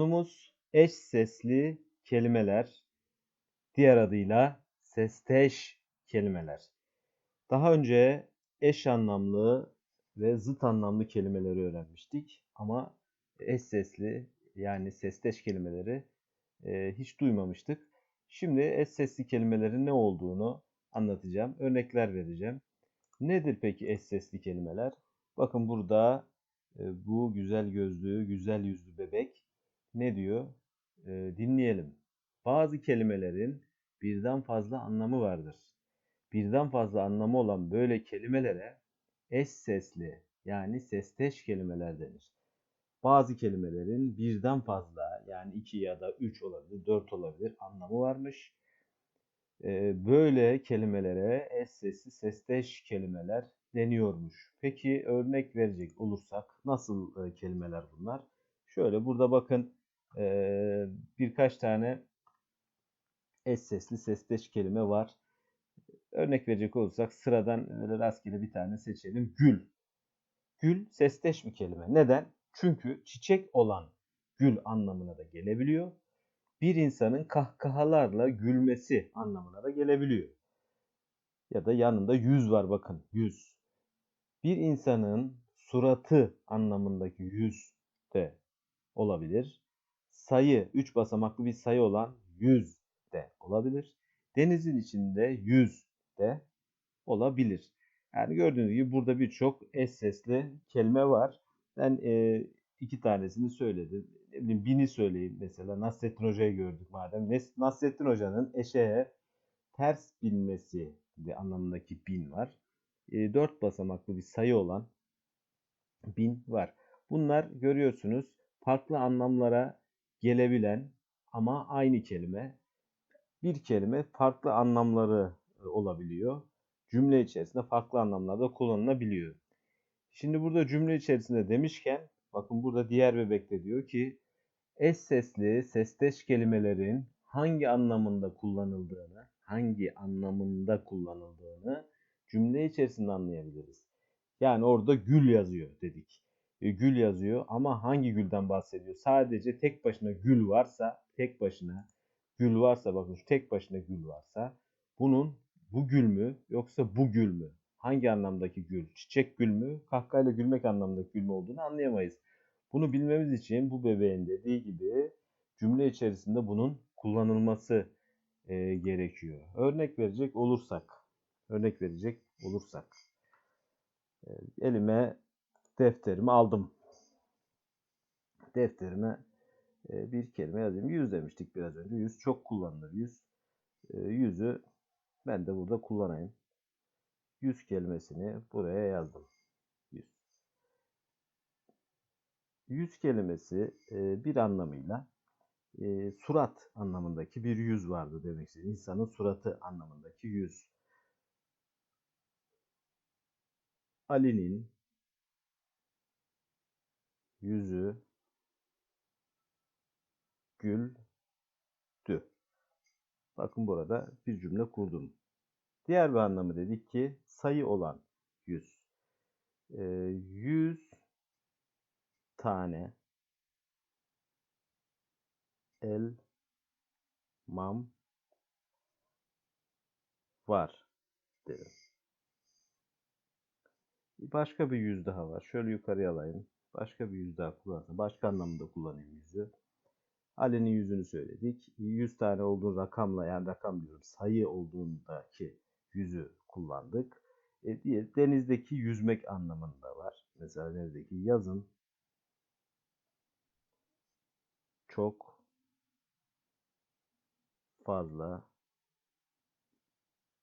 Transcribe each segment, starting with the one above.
Konumuz eş sesli kelimeler. Diğer adıyla sesteş kelimeler. Daha önce eş anlamlı ve zıt anlamlı kelimeleri öğrenmiştik ama eş sesli yani sesteş kelimeleri e, hiç duymamıştık. Şimdi eş sesli kelimelerin ne olduğunu anlatacağım. Örnekler vereceğim. Nedir peki eş sesli kelimeler? Bakın burada e, bu güzel gözlü, güzel yüzlü bebek ne diyor? E, dinleyelim. Bazı kelimelerin birden fazla anlamı vardır. Birden fazla anlamı olan böyle kelimelere eş sesli yani sesteş kelimeler denir. Bazı kelimelerin birden fazla yani iki ya da üç olabilir, dört olabilir anlamı varmış. Ee, böyle kelimelere eş sesli sesteş kelimeler deniyormuş. Peki örnek verecek olursak nasıl e, kelimeler bunlar? Şöyle burada bakın e, birkaç tane eş sesli sesteş kelime var. Örnek verecek olursak sıradan öyle rastgele bir tane seçelim. Gül. Gül sesteş bir kelime. Neden? Çünkü çiçek olan gül anlamına da gelebiliyor. Bir insanın kahkahalarla gülmesi anlamına da gelebiliyor. Ya da yanında yüz var bakın yüz. Bir insanın suratı anlamındaki yüz de olabilir. Sayı, üç basamaklı bir sayı olan yüz de olabilir. Denizin içinde yüz de olabilir. Yani gördüğünüz gibi burada birçok eş sesli kelime var. Ben e, iki tanesini söyledim. Ne bileyim bini söyleyeyim mesela. Nasrettin Hoca'yı gördük madem. Nasrettin Hoca'nın eşeğe ters binmesi anlamındaki bin var. E, dört basamaklı bir sayı olan bin var. Bunlar görüyorsunuz farklı anlamlara gelebilen ama aynı kelime. Bir kelime farklı anlamları e, olabiliyor. Cümle içerisinde farklı anlamlarda kullanılabiliyor. Şimdi burada cümle içerisinde demişken bakın burada diğer bebekte diyor ki eş sesli sesteş kelimelerin hangi anlamında kullanıldığını, hangi anlamında kullanıldığını cümle içerisinde anlayabiliriz. Yani orada gül yazıyor dedik. E, gül yazıyor ama hangi gülden bahsediyor? Sadece tek başına gül varsa, tek başına gül varsa bakın şu tek başına gül varsa bunun bu gül mü yoksa bu gül mü? Hangi anlamdaki gül? Çiçek gül mü? Kahkahayla gülmek anlamındaki gül mü olduğunu anlayamayız. Bunu bilmemiz için bu bebeğin dediği gibi cümle içerisinde bunun kullanılması e, gerekiyor. Örnek verecek olursak, örnek verecek olursak, e, elime defterimi aldım. Defterime e, bir kelime yazayım. Yüz demiştik biraz önce. Yüz çok kullanılır. Yüz. E, yüzü ben de burada kullanayım. Yüz kelimesini buraya yazdım. Yüz. Yüz kelimesi e, bir anlamıyla e, surat anlamındaki bir yüz vardı demek istedim. İnsanın suratı anlamındaki yüz. Ali'nin yüzü güldü. Bakın burada bir cümle kurdum. Diğer bir anlamı dedik ki sayı olan yüz. E, yüz tane elmam var dedim. Başka bir yüz daha var. Şöyle yukarıya alayım. Başka bir yüz daha kullansam. Başka anlamda kullanayım yüzü. Ali'nin yüzünü söyledik. 100 tane olduğu rakamla yani rakam diyorum sayı olduğundaki yüzü kullandık. E, diğer denizdeki yüzmek anlamında var. Mesela denizdeki yazın çok fazla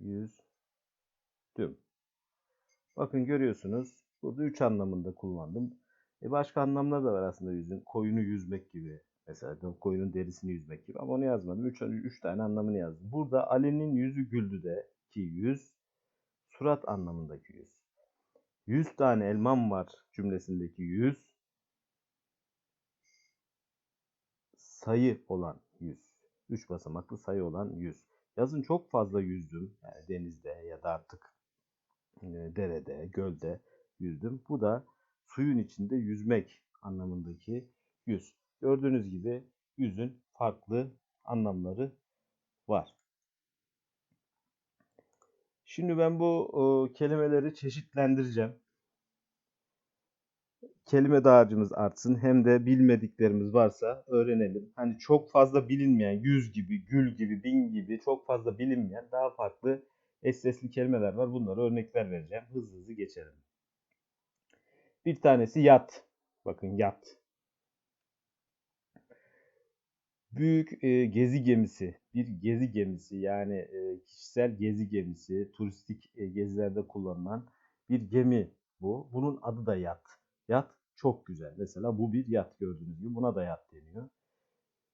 yüzdüm. Bakın görüyorsunuz burada üç anlamında kullandım. E başka anlamlar da var aslında yüzün. Koyunu yüzmek gibi. Mesela koyunun derisini yüzmek gibi. Ama onu yazmadım. Üç, üç tane anlamını yazdım. Burada Ali'nin yüzü güldü de ki yüz surat anlamındaki yüz. Yüz tane elmam var cümlesindeki yüz sayı olan yüz. Üç basamaklı sayı olan yüz. Yazın çok fazla yüzdüm. Yani denizde ya da artık e, derede, gölde yüzdüm. Bu da suyun içinde yüzmek anlamındaki yüz. Gördüğünüz gibi yüzün farklı anlamları var. Şimdi ben bu e, kelimeleri çeşitlendireceğim. Kelime dağarcığımız artsın hem de bilmediklerimiz varsa öğrenelim. Hani çok fazla bilinmeyen, yüz gibi, gül gibi, bin gibi çok fazla bilinmeyen daha farklı eş sesli kelimeler var. Bunlara örnekler vereceğim. Hızlı hızlı geçelim. Bir tanesi yat. Bakın yat. Büyük e, gezi gemisi, bir gezi gemisi yani e, kişisel gezi gemisi, turistik e, gezilerde kullanılan bir gemi bu. Bunun adı da yat. Yat çok güzel. Mesela bu bir yat gördüğünüz gibi buna da yat deniyor.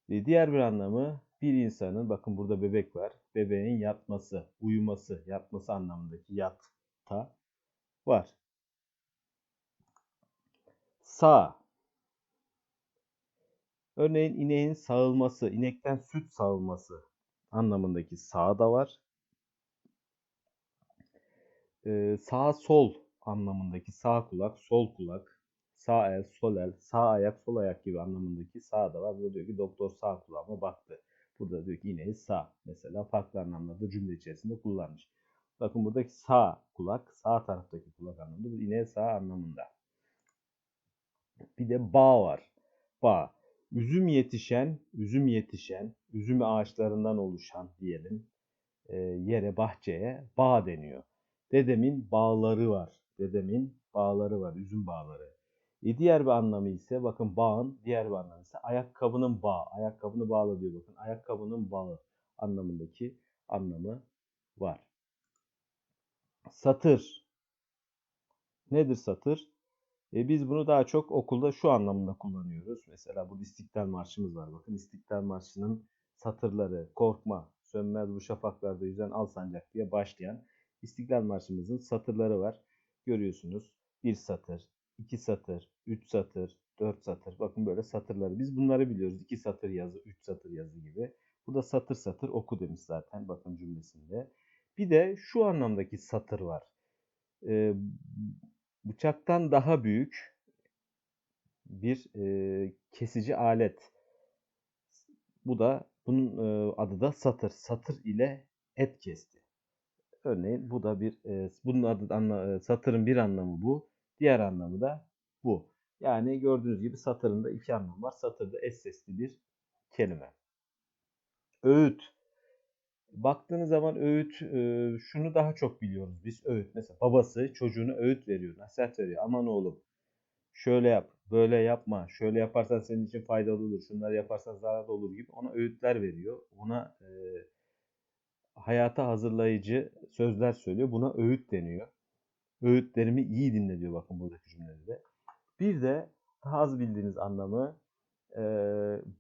E, diğer bir anlamı bir insanın, bakın burada bebek var, bebeğin yatması, uyuması, yatması anlamındaki yatta var. Sağ. Örneğin ineğin sağılması, inekten süt sağılması anlamındaki sağ da var. Ee, sağ sol anlamındaki sağ kulak, sol kulak, sağ el, sol el, sağ ayak, sol ayak gibi anlamındaki sağ da var. Burada diyor ki doktor sağ kulağıma baktı. Burada diyor ki ineği sağ. Mesela farklı anlamlarda cümle içerisinde kullanmış. Bakın buradaki sağ kulak, sağ taraftaki kulak anlamında. Bu ineği sağ anlamında. Bir de bağ var. Bağ. Üzüm yetişen, üzüm yetişen, üzüm ağaçlarından oluşan diyelim e, yere, bahçeye bağ deniyor. Dedemin bağları var. Dedemin bağları var, üzüm bağları. E diğer bir anlamı ise bakın bağın diğer bir anlamı ise ayakkabının bağı. Ayakkabını bağla diyor bakın. Ayakkabının bağı anlamındaki anlamı var. Satır. Nedir satır? E biz bunu daha çok okulda şu anlamda kullanıyoruz. Mesela bu İstiklal Marşımız var. Bakın İstiklal Marşı'nın satırları, korkma, sönmez bu şafaklarda yüzen al sancak diye başlayan İstiklal Marşımızın satırları var. Görüyorsunuz. Bir satır, iki satır, üç satır, dört satır. Bakın böyle satırları. Biz bunları biliyoruz. İki satır yazı, üç satır yazı gibi. Burada satır satır oku demiş zaten bakın cümlesinde. Bir de şu anlamdaki satır var. Ee, bıçaktan daha büyük bir e, kesici alet. Bu da bunun e, adı da satır. Satır ile et kesti. Örneğin bu da bir e, bunun adı anla, satırın bir anlamı bu. Diğer anlamı da bu. Yani gördüğünüz gibi satırında iki anlam var. Satırda eş sesli bir kelime. Öğüt. Baktığınız zaman öğüt e, şunu daha çok biliyoruz biz öğüt. Mesela babası çocuğuna öğüt veriyor, nasihat veriyor. Aman oğlum şöyle yap, böyle yapma, şöyle yaparsan senin için faydalı olur, şunları yaparsan zararlı olur gibi ona öğütler veriyor. Ona e, hayata hazırlayıcı sözler söylüyor. Buna öğüt deniyor. Öğütlerimi iyi dinle diyor bakın buradaki cümlede. Bir de daha az bildiğiniz anlamı e,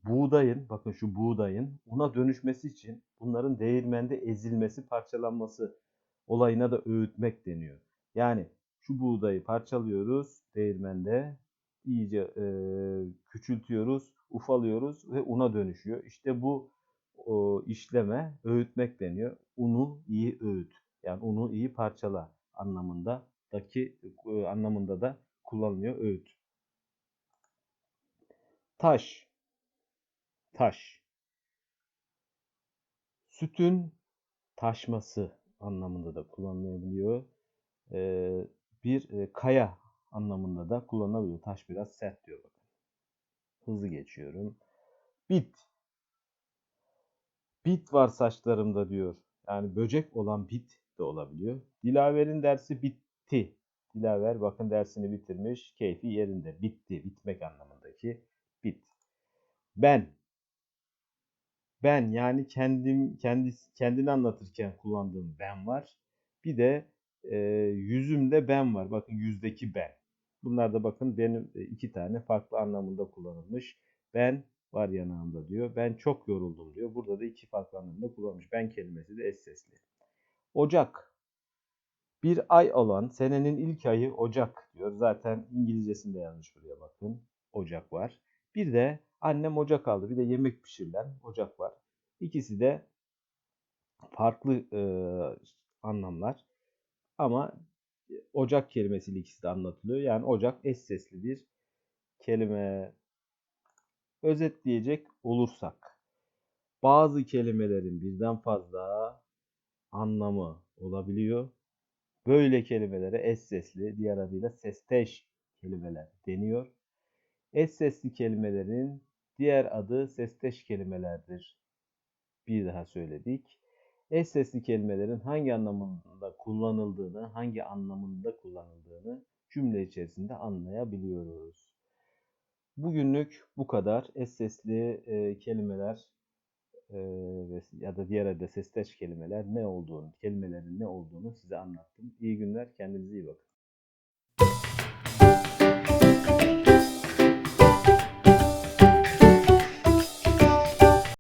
buğdayın, bakın şu buğdayın una dönüşmesi için bunların değirmende ezilmesi, parçalanması olayına da öğütmek deniyor. Yani şu buğdayı parçalıyoruz değirmende, iyice e, küçültüyoruz, ufalıyoruz ve una dönüşüyor. İşte bu o, işleme öğütmek deniyor. Unu iyi öğüt. Yani unu iyi parçala anlamındaki e, anlamında da kullanılıyor öğüt. Taş. Taş. Sütün taşması anlamında da kullanılabiliyor. Ee, bir e, kaya anlamında da kullanılabiliyor. Taş biraz sert diyor bakın. Hızlı geçiyorum. Bit. Bit var saçlarımda diyor. Yani böcek olan bit de olabiliyor. Dilaver'in dersi bitti. Dilaver bakın dersini bitirmiş. Keyfi yerinde. Bitti. Bitmek anlamındaki bit. Ben. Ben yani kendim kendi kendini anlatırken kullandığım ben var. Bir de e, yüzümde ben var. Bakın yüzdeki ben. Bunlar da bakın benim e, iki tane farklı anlamında kullanılmış. Ben var yanağımda diyor. Ben çok yoruldum diyor. Burada da iki farklı anlamda kullanılmış. Ben kelimesi de eş sesli. Ocak. Bir ay olan senenin ilk ayı Ocak diyor. Zaten İngilizcesinde yazmış buraya bakın. Ocak var. Bir de annem ocak aldı. Bir de yemek pişirilen ocak var. İkisi de farklı e, anlamlar. Ama ocak kelimesiyle ikisi de anlatılıyor. Yani ocak eş sesli bir kelime. Özetleyecek olursak, bazı kelimelerin birden fazla anlamı olabiliyor. Böyle kelimelere eş sesli, diğer adıyla sesteş kelimeler deniyor. Eş sesli kelimelerin diğer adı sesteş kelimelerdir. Bir daha söyledik. Eş sesli kelimelerin hangi anlamında kullanıldığını, hangi anlamında kullanıldığını cümle içerisinde anlayabiliyoruz. Bugünlük bu kadar. Eş sesli e, kelimeler e, ya da diğer adı sesteş kelimeler ne olduğunu, kelimelerin ne olduğunu size anlattım. İyi günler, kendinize iyi bakın.